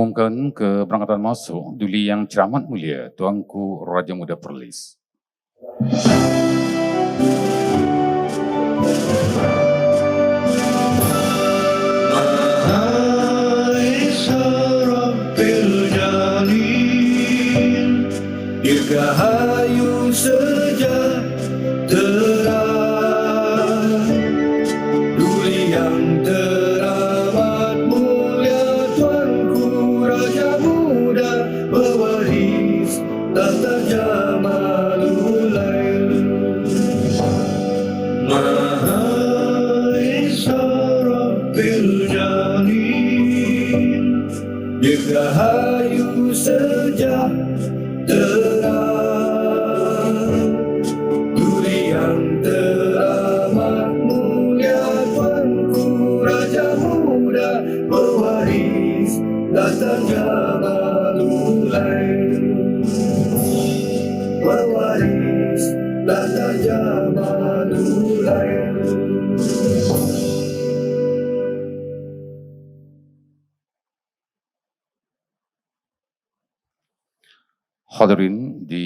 mengumumkan keberangkatan masuk Duli Yang Cerahmat Mulia Tuanku Raja Muda Perlis. Dirgahayu Dirgahayu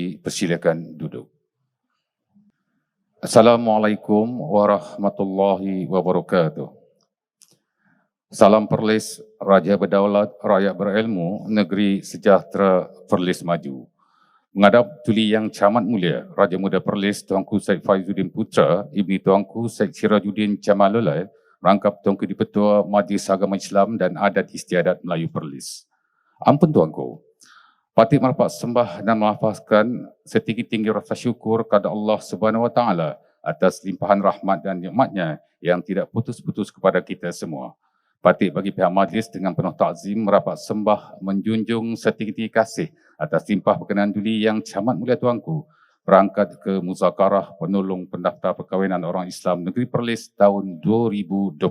dipersilakan duduk. Assalamualaikum warahmatullahi wabarakatuh. Salam Perlis, Raja Berdaulat, Rakyat Berilmu, Negeri Sejahtera Perlis Maju. Menghadap Tuli Yang Camat Mulia, Raja Muda Perlis Tuanku Syed Faizuddin Putra, Ibni Tuanku Syed Sirajuddin Jamalulai, rangkap Tuanku di Petua Majlis Agama Islam dan Adat Istiadat Melayu Perlis. Ampun Tuanku, Patut merapat sembah dan melafazkan setinggi-tinggi rasa syukur kepada Allah Subhanahu Wa Taala atas limpahan rahmat dan nikmatnya yang tidak putus-putus kepada kita semua. Patut bagi pihak majlis dengan penuh takzim merapat sembah menjunjung setinggi-tinggi kasih atas limpah perkenan duli yang camat mulia tuanku berangkat ke muzakarah penolong pendaftar perkahwinan orang Islam Negeri Perlis tahun 2025.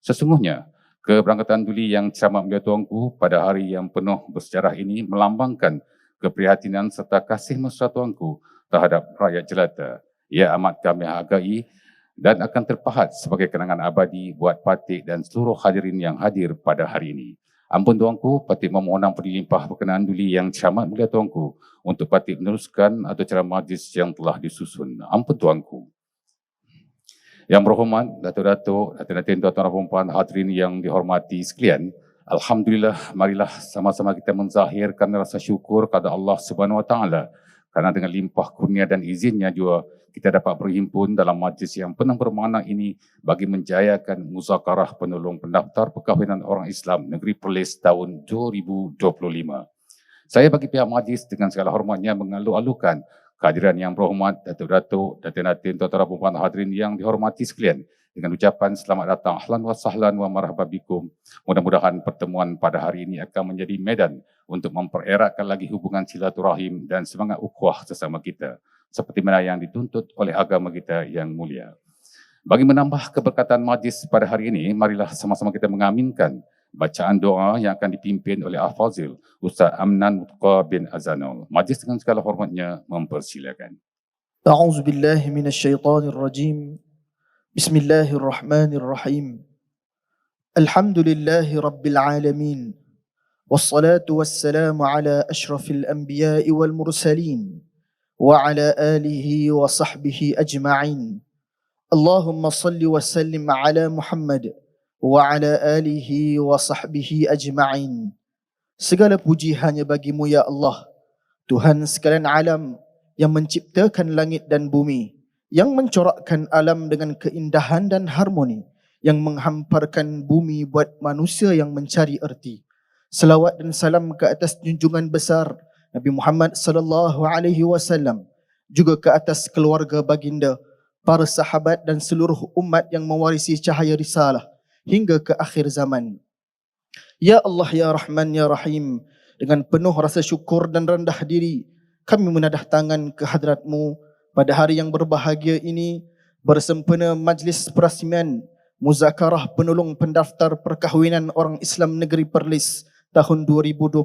Sesungguhnya, Keberangkatan Duli yang camat mulia tuanku pada hari yang penuh bersejarah ini melambangkan keprihatinan serta kasih mesra tuanku terhadap rakyat jelata. Ia amat kami hargai dan akan terpahat sebagai kenangan abadi buat Patik dan seluruh hadirin yang hadir pada hari ini. Ampun tuanku, Patik memohon perlimpah berkenaan Duli yang camat mulia tuanku untuk Patik meneruskan atau cara majlis yang telah disusun. Ampun tuanku. Yang berhormat, Datuk-Datuk, Datuk-Datuk, Tuan-Tuan dan Puan hadirin yang dihormati sekalian, Alhamdulillah, marilah sama-sama kita menzahirkan rasa syukur kepada Allah Subhanahu Wa Taala kerana dengan limpah kurnia dan izinnya juga kita dapat berhimpun dalam majlis yang penuh bermakna ini bagi menjayakan muzakarah penolong pendaftar perkahwinan orang Islam Negeri Perlis tahun 2025. Saya bagi pihak majlis dengan segala hormatnya mengalu-alukan kehadiran yang berhormat Datuk-Datuk, Datin-Datin, Tuan-Tuan Puan hadirin yang dihormati sekalian dengan ucapan selamat datang ahlan wa sahlan wa marhaban bikum. Mudah-mudahan pertemuan pada hari ini akan menjadi medan untuk mempereratkan lagi hubungan silaturahim dan semangat ukhuwah sesama kita seperti mana yang dituntut oleh agama kita yang mulia. Bagi menambah keberkatan majlis pada hari ini, marilah sama-sama kita mengaminkan bacaan doa yang akan dipimpin oleh Al-Fazil Ustaz Amnan Mutqa bin Azanul. Majlis dengan segala hormatnya mempersilakan. أعوذ بالله من الشيطان الرجيم بسم الله الرحمن الرحيم الحمد لله رب العالمين والصلاة والسلام على أشرف الأنبياء والمرسلين وعلى آله وصحبه أجمعين اللهم صل وسلم على محمد wa ala alihi wa sahbihi ajma'in. Segala puji hanya bagimu ya Allah, Tuhan sekalian alam yang menciptakan langit dan bumi, yang mencorakkan alam dengan keindahan dan harmoni, yang menghamparkan bumi buat manusia yang mencari erti. Selawat dan salam ke atas junjungan besar Nabi Muhammad sallallahu alaihi wasallam, juga ke atas keluarga baginda, para sahabat dan seluruh umat yang mewarisi cahaya risalah hingga ke akhir zaman. Ya Allah, Ya Rahman, Ya Rahim, dengan penuh rasa syukur dan rendah diri, kami menadah tangan ke hadratmu pada hari yang berbahagia ini bersempena majlis perasmian muzakarah penolong pendaftar perkahwinan orang Islam negeri Perlis tahun 2025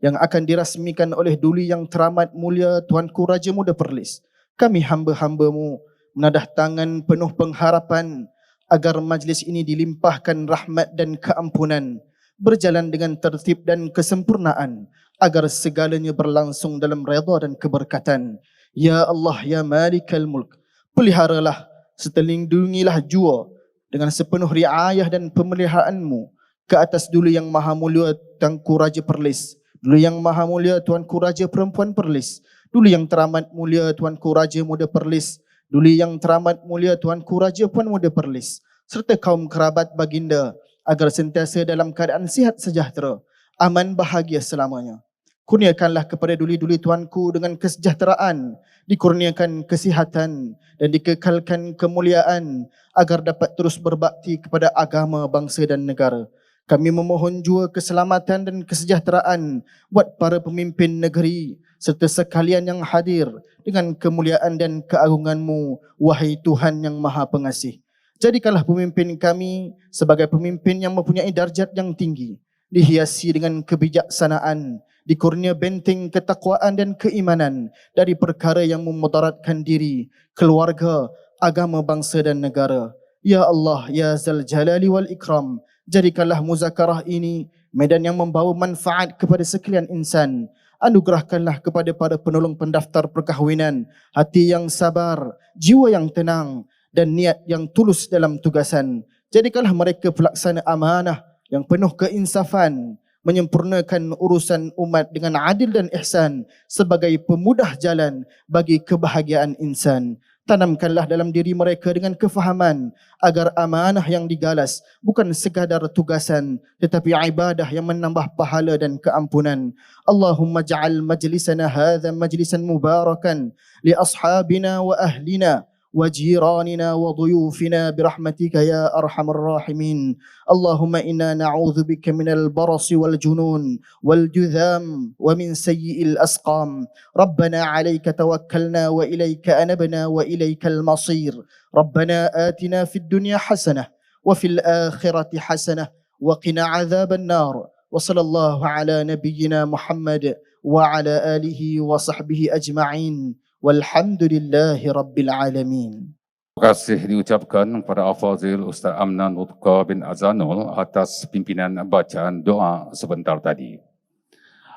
yang akan dirasmikan oleh Duli yang teramat mulia Tuanku Raja Muda Perlis. Kami hamba-hambamu menadah tangan penuh pengharapan agar majlis ini dilimpahkan rahmat dan keampunan berjalan dengan tertib dan kesempurnaan agar segalanya berlangsung dalam redha dan keberkatan. Ya Allah, Ya Malikal Mulk, peliharalah, setelindungilah jua dengan sepenuh riayah dan pemeliharaanmu ke atas dulu yang maha mulia Tuanku Raja Perlis, dulu yang maha mulia Tuanku Raja Perempuan Perlis, dulu yang teramat mulia Tuanku Raja Muda Perlis, dulu yang teramat mulia Tuanku Raja Puan Muda Perlis, serta kaum kerabat baginda agar sentiasa dalam keadaan sihat sejahtera, aman bahagia selamanya. Kurniakanlah kepada duli-duli tuanku dengan kesejahteraan, dikurniakan kesihatan dan dikekalkan kemuliaan agar dapat terus berbakti kepada agama, bangsa dan negara. Kami memohon jua keselamatan dan kesejahteraan buat para pemimpin negeri serta sekalian yang hadir dengan kemuliaan dan keagunganmu, wahai Tuhan yang maha pengasih. Jadikanlah pemimpin kami sebagai pemimpin yang mempunyai darjat yang tinggi, dihiasi dengan kebijaksanaan, dikurnia benteng ketakwaan dan keimanan dari perkara yang memudaratkan diri, keluarga, agama bangsa dan negara. Ya Allah, Ya Zal Jalali wal Ikram, jadikanlah muzakarah ini medan yang membawa manfaat kepada sekalian insan. Anugerahkanlah kepada para penolong pendaftar perkahwinan hati yang sabar, jiwa yang tenang dan niat yang tulus dalam tugasan. Jadikanlah mereka pelaksana amanah yang penuh keinsafan, menyempurnakan urusan umat dengan adil dan ihsan sebagai pemudah jalan bagi kebahagiaan insan. Tanamkanlah dalam diri mereka dengan kefahaman agar amanah yang digalas bukan sekadar tugasan tetapi ibadah yang menambah pahala dan keampunan. Allahumma ja'al majlisana hadha majlisan mubarakan li ashabina wa ahlina وجيراننا وضيوفنا برحمتك يا أرحم الراحمين. اللهم إنا نعوذ بك من البرص والجنون والجذام ومن سيء الأسقام. ربنا عليك توكلنا وإليك أنبنا وإليك المصير. ربنا آتنا في الدنيا حسنة وفي الآخرة حسنة وقنا عذاب النار. وصلى الله على نبينا محمد وعلى آله وصحبه أجمعين. Walhamdulillahi Rabbil Alamin. Terima kasih diucapkan kepada Afazil Ustaz Amnan Utka bin Azanul atas pimpinan bacaan doa sebentar tadi.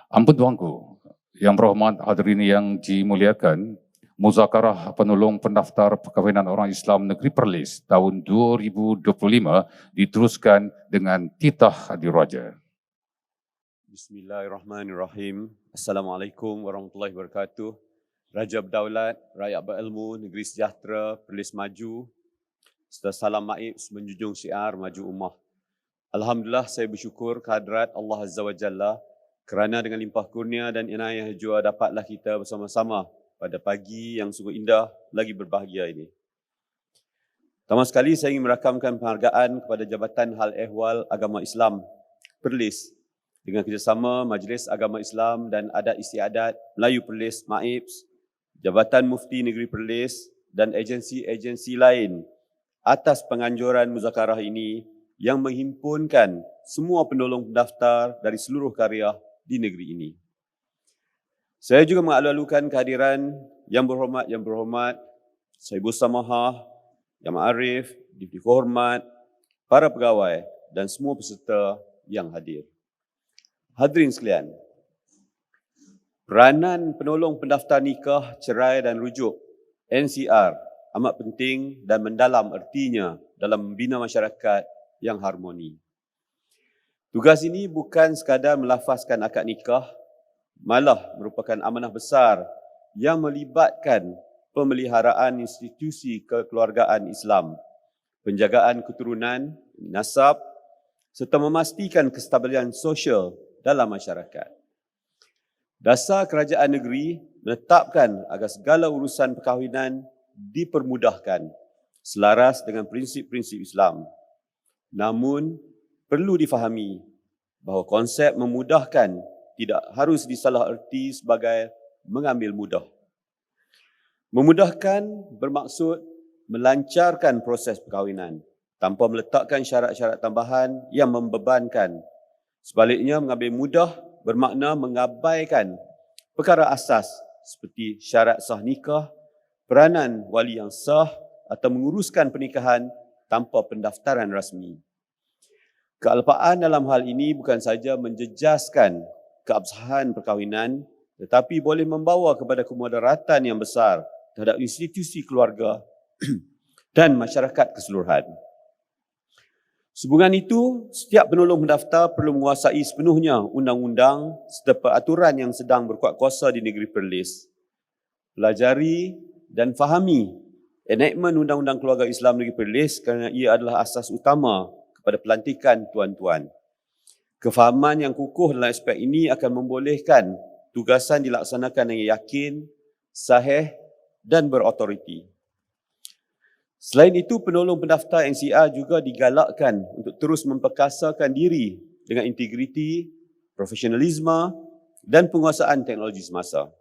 Ampun tuanku, yang berhormat hadirin yang dimuliakan, Muzakarah penolong pendaftar perkahwinan orang Islam Negeri Perlis tahun 2025 diteruskan dengan titah diraja. Bismillahirrahmanirrahim. Assalamualaikum warahmatullahi wabarakatuh. Raja Berdaulat, Rakyat Berilmu, Negeri Sejahtera, Perlis Maju, serta salam maib menjunjung syiar Maju Ummah. Alhamdulillah saya bersyukur kehadrat Allah Azza wa Jalla kerana dengan limpah kurnia dan inayah jua dapatlah kita bersama-sama pada pagi yang sungguh indah lagi berbahagia ini. Pertama sekali saya ingin merakamkan penghargaan kepada Jabatan Hal Ehwal Agama Islam Perlis dengan kerjasama Majlis Agama Islam dan Adat Istiadat Melayu Perlis MAIPS Jabatan Mufti Negeri Perlis dan agensi-agensi lain atas penganjuran muzakarah ini yang menghimpunkan semua penolong pendaftar dari seluruh karya di negeri ini. Saya juga mengalu-alukan kehadiran yang berhormat yang berhormat Saya Samaha, Yang Ma'arif, Dipti Hormat, para pegawai dan semua peserta yang hadir. Hadirin sekalian, Peranan penolong pendaftar nikah, cerai dan rujuk NCR amat penting dan mendalam ertinya dalam membina masyarakat yang harmoni. Tugas ini bukan sekadar melafazkan akad nikah, malah merupakan amanah besar yang melibatkan pemeliharaan institusi kekeluargaan Islam, penjagaan keturunan, nasab serta memastikan kestabilan sosial dalam masyarakat. Dasar kerajaan negeri menetapkan agar segala urusan perkahwinan dipermudahkan selaras dengan prinsip-prinsip Islam. Namun, perlu difahami bahawa konsep memudahkan tidak harus disalah erti sebagai mengambil mudah. Memudahkan bermaksud melancarkan proses perkahwinan tanpa meletakkan syarat-syarat tambahan yang membebankan. Sebaliknya, mengambil mudah bermakna mengabaikan perkara asas seperti syarat sah nikah, peranan wali yang sah atau menguruskan pernikahan tanpa pendaftaran rasmi. Kealpaan dalam hal ini bukan saja menjejaskan keabsahan perkahwinan tetapi boleh membawa kepada kemudaratan yang besar terhadap institusi keluarga dan masyarakat keseluruhan. Sehubungan itu, setiap penolong mendaftar perlu menguasai sepenuhnya undang-undang serta peraturan yang sedang berkuat kuasa di negeri Perlis. Pelajari dan fahami enactment Undang-Undang Keluarga Islam Negeri Perlis kerana ia adalah asas utama kepada pelantikan tuan-tuan. Kefahaman yang kukuh dalam aspek ini akan membolehkan tugasan dilaksanakan dengan yakin, sahih dan berautoriti. Selain itu, penolong pendaftar NCR juga digalakkan untuk terus memperkasakan diri dengan integriti, profesionalisme dan penguasaan teknologi semasa.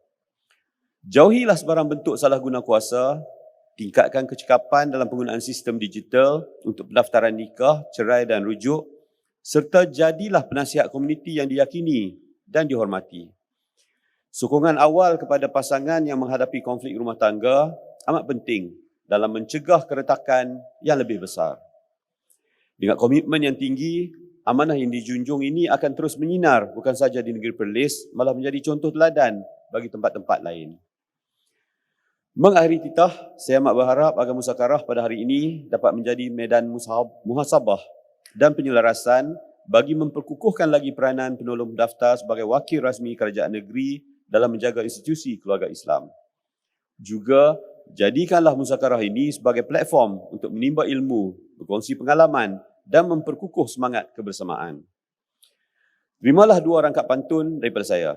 Jauhilah sebarang bentuk salah guna kuasa, tingkatkan kecekapan dalam penggunaan sistem digital untuk pendaftaran nikah, cerai dan rujuk serta jadilah penasihat komuniti yang diyakini dan dihormati. Sokongan awal kepada pasangan yang menghadapi konflik rumah tangga amat penting dalam mencegah keretakan yang lebih besar. Dengan komitmen yang tinggi, amanah yang dijunjung ini akan terus menyinar bukan saja di negeri Perlis, malah menjadi contoh teladan bagi tempat-tempat lain. Mengakhiri titah, saya amat berharap agar musakarah pada hari ini dapat menjadi medan muhasabah dan penyelarasan bagi memperkukuhkan lagi peranan penolong daftar sebagai wakil rasmi kerajaan negeri dalam menjaga institusi keluarga Islam. Juga jadikanlah musakarah ini sebagai platform untuk menimba ilmu, berkongsi pengalaman dan memperkukuh semangat kebersamaan. Terimalah dua rangkap pantun daripada saya.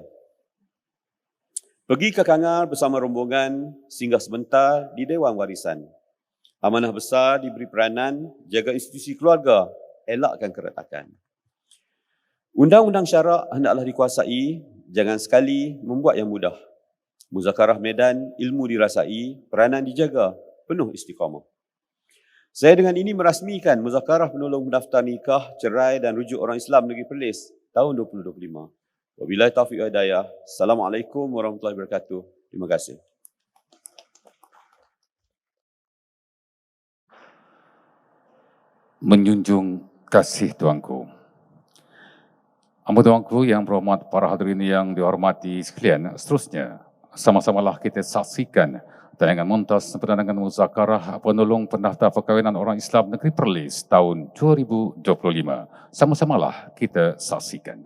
Pergi ke Kangar bersama rombongan singgah sebentar di Dewan Warisan. Amanah besar diberi peranan jaga institusi keluarga, elakkan keretakan. Undang-undang syarak hendaklah dikuasai, jangan sekali membuat yang mudah. Muzakarah medan, ilmu dirasai, peranan dijaga, penuh istiqamah. Saya dengan ini merasmikan muzakarah penolong mendaftar nikah, cerai dan rujuk orang Islam Negeri Perlis tahun 2025. Wabillahi taufiq wa hidayah. Assalamualaikum warahmatullahi wabarakatuh. Terima kasih. menjunjung kasih tuanku. Amat tuanku yang berhormat para hadirin yang dihormati sekalian, seterusnya sama-samalah kita saksikan tayangan montas pertandingan muzakarah penolong pendaftar perkahwinan orang Islam Negeri Perlis tahun 2025. Sama-samalah kita saksikan.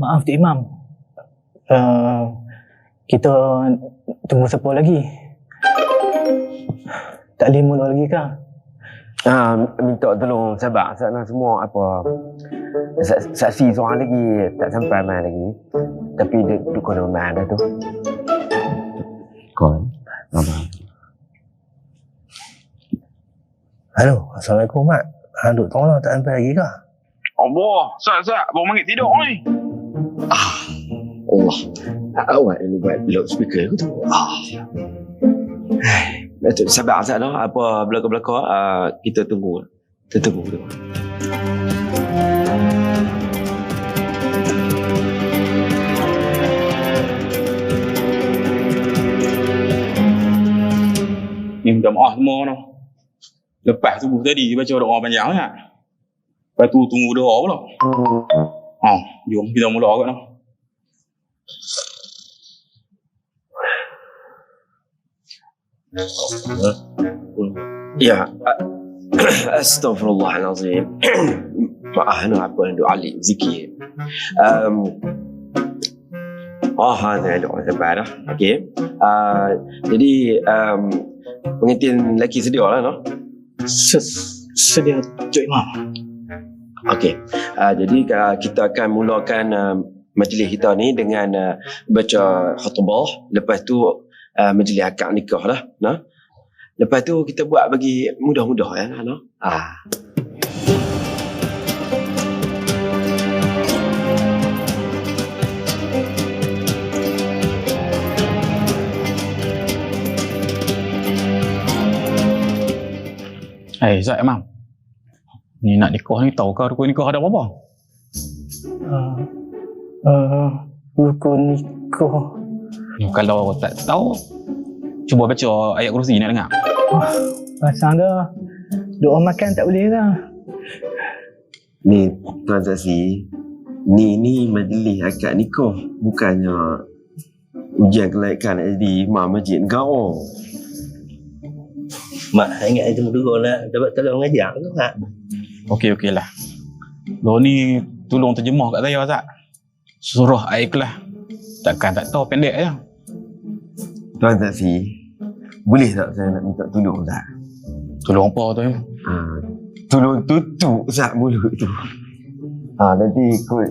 Maaf Imam. Kita tunggu siapa lagi? Tak boleh mula lagi kah? Ah, minta tolong sabar sana semua apa sa- saksi seorang lagi tak sampai mai lagi. Tapi dia duduk kena mai dah tu. Kon. Apa? Halo, Assalamualaikum Mat. Ha, duk tolong tak sampai lagi kah? Allah, sat sat, baru mangit tidur ni. Allah. Awak yang buat loudspeaker aku tu. Ah. Datuk, sabar sana apa belakang-belakang uh, kita tunggu. Kita tunggu dulu. Ni minta maaf semua tu. Lepas subuh tadi baca doa panjang kan. Lepas tu tunggu doa pula. Ha, jom kita mula kat tu. Ya. Astaghfirullahalazim. Maaf apa yang doa alik zikir. Um, Oh, hada doa sabar dah. Okey. Uh, jadi um, pengantin lelaki sedia lah no. Sedia Cik Imam. Okey. Uh, jadi uh, kita akan mulakan uh, majlis kita ni dengan uh, baca khutbah. Lepas tu uh, majlis akad nikah lah. No? Lepas tu kita buat bagi mudah-mudah ya. No? Ah. Eh, Zat Imam. Ni nak nikah ni tahu kau rukun nikah ada apa-apa? Uh, uh, rukun nikah. Hmm, kalau tak tahu, cuba baca ayat kursi nak dengar. Pasang dah. Doa makan tak boleh dah. Ni Tuan Saksi, ni ni majlis akad nikah, bukannya ujian kelayakan nak jadi imam masjid negara. Mak ingat itu dulu nak dapat tolong ngajar tu mak. Okey okey lah. Lo ni tolong terjemah kat saya Azak. Surah kelas. Takkan tak tahu pendek je. Tuan Saksi, boleh tak saya nak minta tolong tak? Tolong apa tu? Ya? Ha, tolong tutup Zat mulut tu. Ha, nanti ikut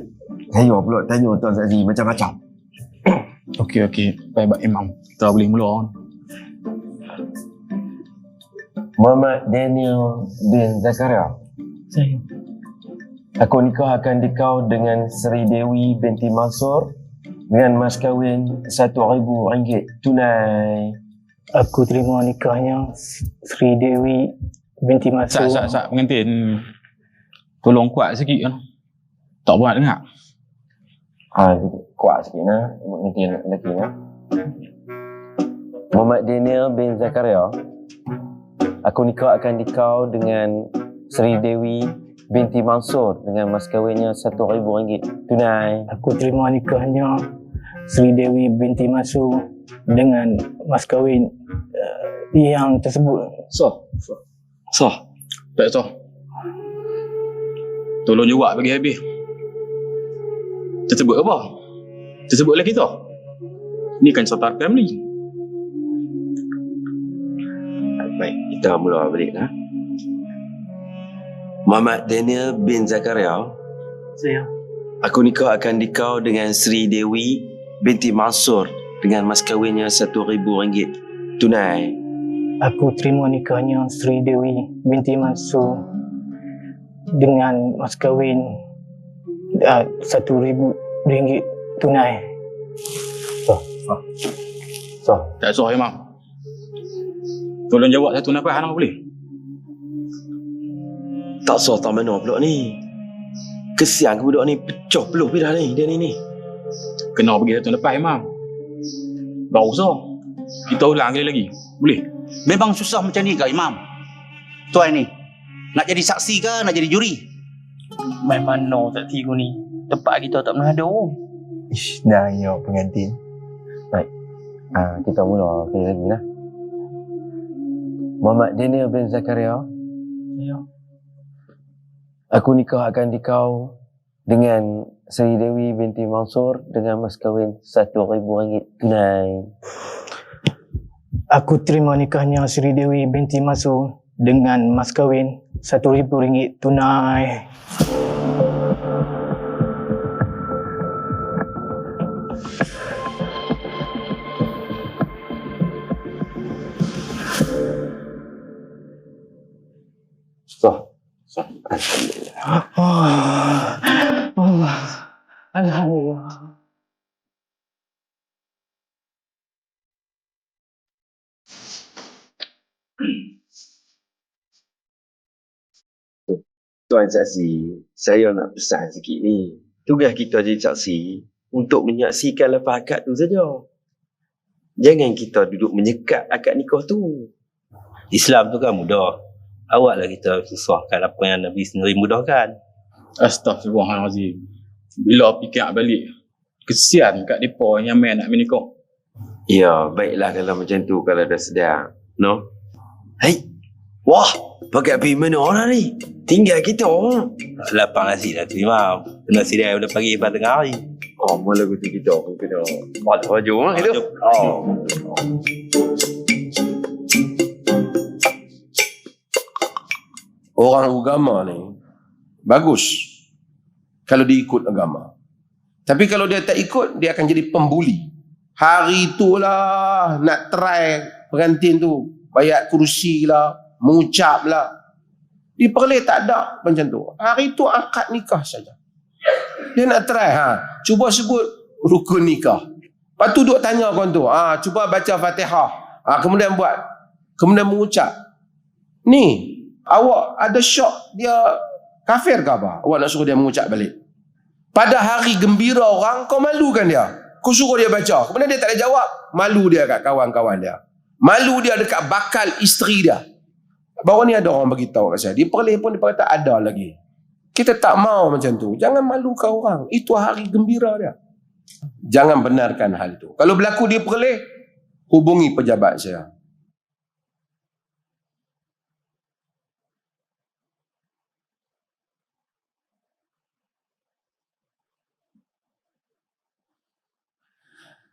saya pula tanya Tuan Saksi macam-macam. Okey okey. Baik-baik imam. Kita boleh mula. Muhammad Daniel bin Zakaria. Saya. Aku nikahkan dikau dengan Seri Dewi binti Mansur dengan mas kahwin RM1,000 tunai. Aku terima nikahnya Sri Dewi binti Sak Masuk. sak sak pengantin. Tolong kuat sikit kan. Tak buat dengar. Ha, sikit. kuat sikit nah. Nanti lelaki nah. Muhammad Daniel bin Zakaria. Aku nikahkan dikau dengan Seri Dewi binti Mansur dengan mas kahwinnya RM1,000 tunai. Aku terima nikahnya Sri Dewi binti Masuk dengan mas kahwin uh, yang tersebut. So. So. Tak so. Tolong jawab bagi habis. Tersebut apa? Tersebut oleh kita. Ni kan Satar Family. Baik, kita mula balik lah. Muhammad Daniel bin Zakaria. Saya. Aku nikahkan dikau dengan Sri Dewi binti Mansur dengan mas kahwinnya RM1,000 tunai. Aku terima nikahnya Sri Dewi binti Masuk dengan mas kahwin uh, satu ribu ringgit tunai. So, Tak sah imam. Tolong jawab satu nafas hang boleh? tak sah tak mana pula ni. Kesian ke budak ni pecah peluh dah ni dia ni ni. Kena bagi satu nafas imam. Baru sah. Kita ulang kali lagi. Boleh? Memang susah macam ni ke Imam? Tuan ni, nak jadi saksi ke nak jadi juri? Main mana tak tiga ni? Tempat kita tak pernah ada. Ish, dah ya pengantin. Ah, kita mula kali lagi lah. Muhammad Daniel bin Zakaria. Ya. Aku nikahkan dikau dengan Seri Dewi binti Mansur dengan mas kahwin RM1,000 tunai. Aku terima nikahnya Sri Dewi binti Masuk dengan mas kahwin satu ribu ringgit tunai. Tuan Saksi, saya nak pesan sikit ni. Tugas kita jadi saksi untuk menyaksikan lepas akad tu saja. Jangan kita duduk menyekat akad nikah tu. Islam tu kan mudah. Awaklah kita susahkan apa yang Nabi sendiri mudahkan. Astaghfirullahalazim. Bila fikir balik, kesian kat depa yang main nak menikah. Ya, baiklah kalau macam tu kalau dah sedar. No? Hei! Wah! Pakai pergi mana orang ni? Tinggal kita orang. Lapang nasi dah tu Imam. Kena sidai pada pagi pada tengah hari. Oh, malah kita kita pun kena balik baju lah itu. Oh. orang agama ni bagus kalau dia ikut agama. Tapi kalau dia tak ikut, dia akan jadi pembuli. Hari itulah nak try pengantin tu bayar kursi lah, mengucap lah. Di tak ada macam tu. Hari tu akad nikah saja. Dia nak try ha, cuba sebut rukun nikah. Lepas tu duk tanya kau tu, ha, cuba baca Fatihah. Ha, kemudian buat, kemudian mengucap. Ni, awak ada syok dia Kafir ke apa? Awak nak suruh dia mengucap balik. Pada hari gembira orang, kau malukan dia. Kau suruh dia baca. Kemudian dia tak ada jawab. Malu dia kat kawan-kawan dia. Malu dia dekat bakal isteri dia. Baru ni ada orang beritahu kat saya. Dia perlih pun dia kata ada lagi. Kita tak mau macam tu. Jangan malukan orang. Itu hari gembira dia. Jangan benarkan hal itu. Kalau berlaku dia perlih, hubungi pejabat saya.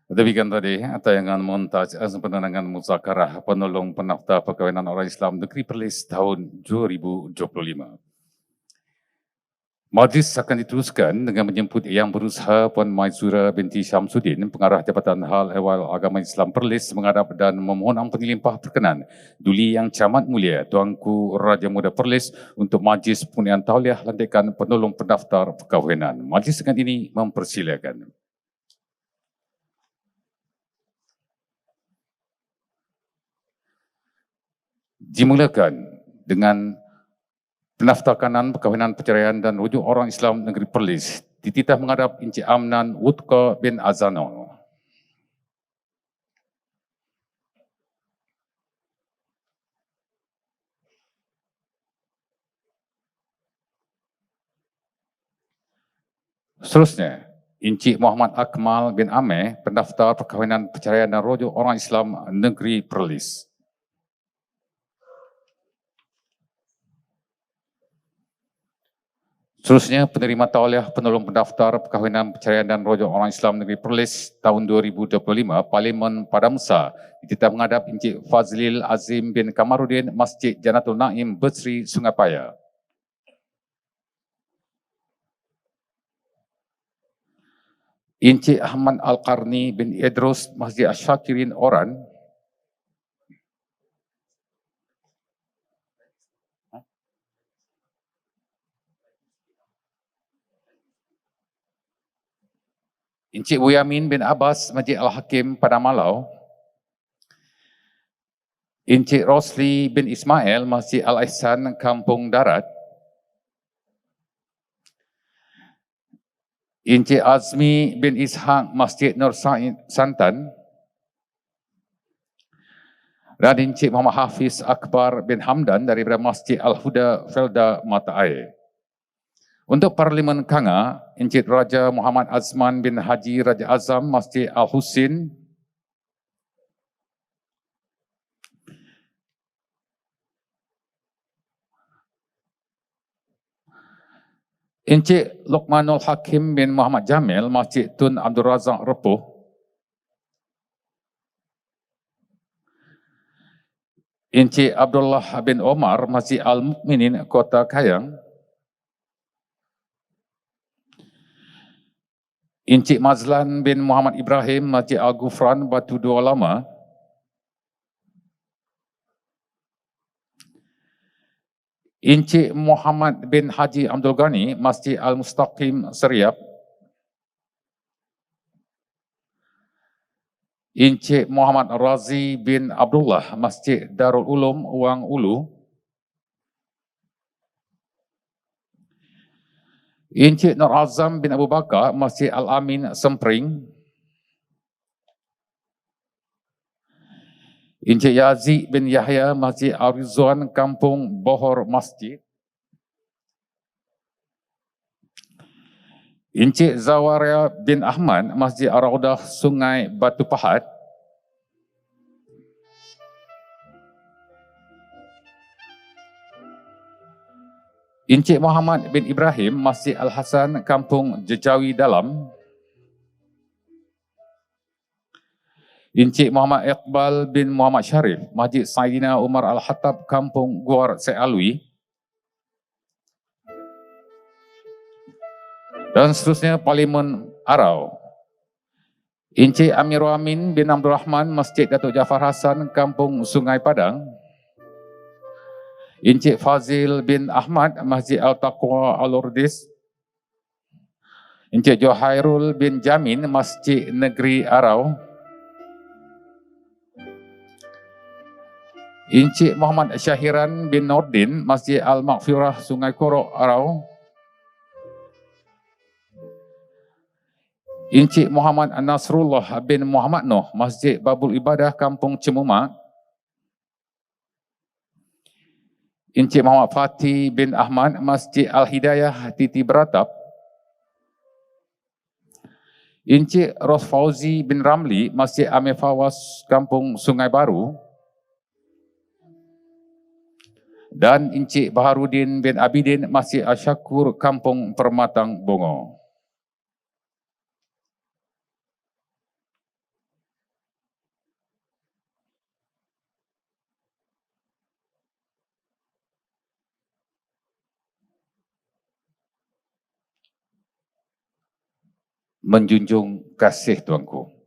Demikian tadi tayangan montaj penerangan muzakarah penolong penafta perkahwinan orang Islam Negeri Perlis tahun 2025. Majlis akan diteruskan dengan menjemput Yang Berusaha Puan Maizura binti Syamsuddin, Pengarah Jabatan Hal Ehwal Agama Islam Perlis menghadap dan memohon ampun limpah perkenan Duli Yang Camat Mulia Tuanku Raja Muda Perlis untuk majlis pengunian tauliah lantikan penolong pendaftar perkahwinan. Majlis dengan ini mempersilakan. Dimulakan dengan pendaftarkanan perkahwinan perceraian dan rujuk orang Islam negeri Perlis dititah menghadap Encik Amnan Wutqa bin Azano. Seterusnya, Encik Muhammad Akmal bin Ameh, pendaftar perkahwinan perceraian dan rujuk orang Islam negeri Perlis. Seterusnya, penerima tauliah penolong pendaftar perkahwinan perceraian dan rojok orang Islam Negeri Perlis tahun 2025, Parlimen Padamsa dititah menghadap Encik Fazlil Azim bin Kamarudin Masjid Janatul Naim Berseri Sungai Paya. Encik Ahmad Al-Qarni bin Idrus Masjid Asyakirin Oran Encik Buyamin bin Abbas Masjid Al-Hakim pada Malau. Encik Rosli bin Ismail Masjid Al-Ihsan Kampung Darat. Encik Azmi bin Ishaq Masjid Nur Santan. Dan Encik Muhammad Hafiz Akbar bin Hamdan daripada Masjid Al-Huda Felda Mata Air. Untuk Parlimen Kanga, Encik Raja Muhammad Azman bin Haji Raja Azam Masjid Al-Husin Encik Luqmanul Hakim bin Muhammad Jamil Masjid Tun Abdul Razak Repuh Encik Abdullah bin Omar Masjid Al-Mukminin Kota Kayang Encik Mazlan bin Muhammad Ibrahim Masjid Al-Gufran Batu Dua Lama. Encik Muhammad bin Haji Abdul Ghani Masjid Al-Mustaqim Seriap Encik Muhammad Razi bin Abdullah Masjid Darul Ulum Wang Ulu Encik Nur Azam bin Abu Bakar, Masjid Al-Amin, Sempring. Encik Yazid bin Yahya, Masjid Al-Rizwan, Kampung Bohor Masjid. Encik Zawaria bin Ahmad, Masjid Ar-Raudah, Sungai Batu Pahat. Encik Muhammad bin Ibrahim, Masjid Al-Hasan, Kampung Jejawi Dalam. Encik Muhammad Iqbal bin Muhammad Sharif, Masjid Sayyidina Umar Al-Hattab, Kampung Guar Sealwi. Dan seterusnya Parlimen Arau. Encik Amir Amin bin Abdul Rahman, Masjid Datuk Jafar Hassan, Kampung Sungai Padang. Encik Fazil bin Ahmad Masjid Al-Taqwa Al-Urdis Encik Johairul bin Jamin Masjid Negeri Arau Encik Muhammad Syahiran bin Nordin, Masjid Al-Maghfirah Sungai Korok, Arau. Encik Muhammad Nasrullah bin Muhammad Noh, Masjid Babul Ibadah Kampung Cemumak. Encik Muhammad Fatih bin Ahmad, Masjid Al-Hidayah Titi Beratap. Encik Ros Fauzi bin Ramli, Masjid Amir Fawas, Kampung Sungai Baru. Dan Encik Baharudin bin Abidin, Masjid Asyakur, Kampung Permatang Bongo. Menjunjung kasih tuanku.